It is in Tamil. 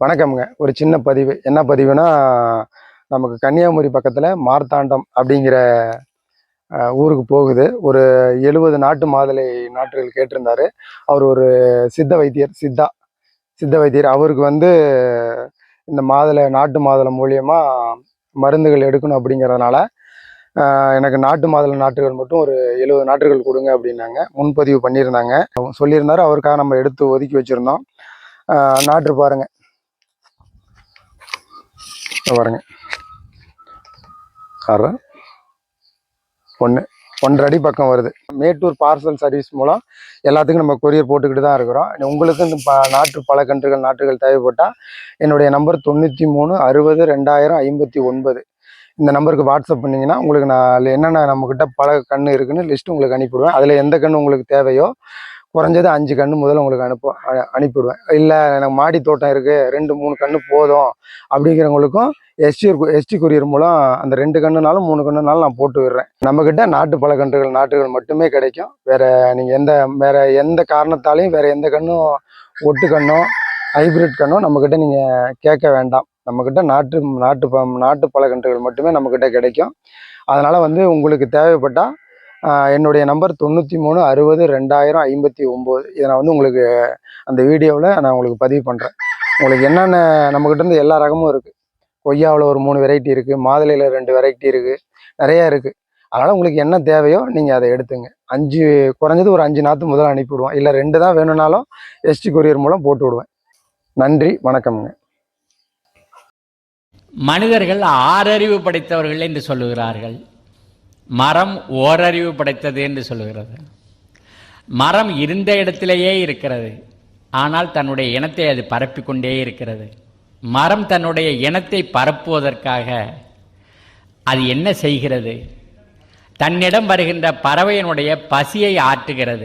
வணக்கம்ங்க. ஒரு சின்ன பதிவு. என்ன பதிவுனா நமக்கு கன்னியாகுமரி பக்கத்தில் மார்த்தாண்டம் அப்படிங்கிற ஊருக்கு போகுது. ஒரு எழுபது நாட்டு மாதுளை நாற்றுகள் கேட்டிருந்தார். அவர் ஒரு சித்த வைத்தியர் சித்தா சித்த வைத்தியர். அவருக்கு வந்து இந்த மாதுளை நாட்டு மாதுளை மூலியமாக மருந்துகள் எடுக்கணும் அப்படிங்கிறதுனால எனக்கு நாட்டு மாதுளை நாற்றுகள் மட்டும் ஒரு எழுபது நாற்றுகள் கொடுங்க அப்படின்னாங்க. முன்பதிவு பண்ணியிருந்தாங்க. சொல்லியிருந்தாரு. அவருக்காக நம்ம எடுத்து ஒதுக்கி வச்சுருந்தோம். நாட்டு பாருங்கள் பாருங்க. இதோ ஒன்று ஒன்றரை அடி பக்கம் வருது. மேட்டூர் பார்சல் சர்வீஸ் மூலம் எல்லாத்துக்கும் நம்ம கொரியர் போட்டுக்கிட்டு தான் இருக்கிறோம். உங்களுக்கு இந்த ப நாட்டு கன்றுகள் நாட்டுகள் தேவைப்பட்டால் என்னுடைய நம்பர் தொண்ணூற்றி மூணு அறுபது ரெண்டாயிரம் ஐம்பத்தி ஒன்பது. இந்த நம்பருக்கு வாட்ஸ்அப் பண்ணிங்கன்னா உங்களுக்கு நான் அதில் என்னென்ன நம்மக்கிட்ட பல கன்று இருக்குன்னு லிஸ்ட்டு உங்களுக்கு அனுப்பிவிடுவேன். அதில் எந்த கன்று உங்களுக்கு தேவையோ குறைஞ்சது அஞ்சு கன்று முதல்ல உங்களுக்கு அனுப்பு அனுப்பிவிடுவேன். இல்லை எனக்கு மாடி தோட்டம் இருக்குது ரெண்டு மூணு கன்று போதும் அப்படிங்கிறவங்களுக்கும் எஸ்டி எஸ்டி கொரியர் மூலம் அந்த ரெண்டு கன்றுனாலும் மூணு கன்றுனாலும் நான் போட்டு விடுறேன். நம்மக்கிட்ட நாட்டு பழக்கன்றுகள் நாட்டுகள் மட்டுமே கிடைக்கும். வேறு நீங்கள் எந்த வேறு எந்த காரணத்தாலையும் வேறு எந்த கன்றும் ஒட்டு கன்னோ ஹைபிரிட் கன்னோ நம்மக்கிட்ட நீங்கள் கேட்க வேண்டாம். நம்மக்கிட்ட நாட்டு நாட்டு ப நாட்டு பழக்கன்றுகள் மட்டுமே நம்மக்கிட்ட கிடைக்கும். அதனால் வந்து உங்களுக்கு தேவைப்பட்டால் என்னுடைய நம்பர் தொண்ணூற்றி மூணு அறுபது ரெண்டாயிரம் ஐம்பத்தி ஒம்பது. இதை நான் வந்து உங்களுக்கு அந்த வீடியோவில் நான் உங்களுக்கு பதிவு பண்ணுறேன் உங்களுக்கு என்னென்ன நம்மக்கிட்ட இருந்து எல்லா ரகமும் இருக்குது கொய்யாவில் ஒரு மூணு வெரைட்டி இருக்குது மாதுளையில் ரெண்டு வெரைட்டி இருக்குது நிறையா இருக்குது அதனால் உங்களுக்கு என்ன தேவையோ நீங்கள் அதை எடுத்துங்க. அஞ்சு குறைஞ்சது ஒரு அஞ்சு நாற்று முதல்ல அனுப்பிவிடுவோம் இல்லை ரெண்டு தான் வேணும்னாலும் எஸ்டி கொரியர் மூலம் போட்டு விடுவேன். நன்றி வணக்கம்ங்க. மனிதர்கள் ஆறறிவு படைத்தவர்கள் என்று சொல்லுகிறார்கள். மரம் ஓரறிவு படைத்தது என்று சொல்கிறது மரம் இருந்த இடத்திலேயே இருக்கிறது. ஆனால் தன்னுடைய இனத்தை அது பரப்பிக்கொண்டே இருக்கிறது. மரம் தன்னுடைய இனத்தை பரப்புவதற்காக அது என்ன செய்கிறது? தன்னிடம் வருகின்ற பறவையினுடைய பசியை ஆற்றுகிறது.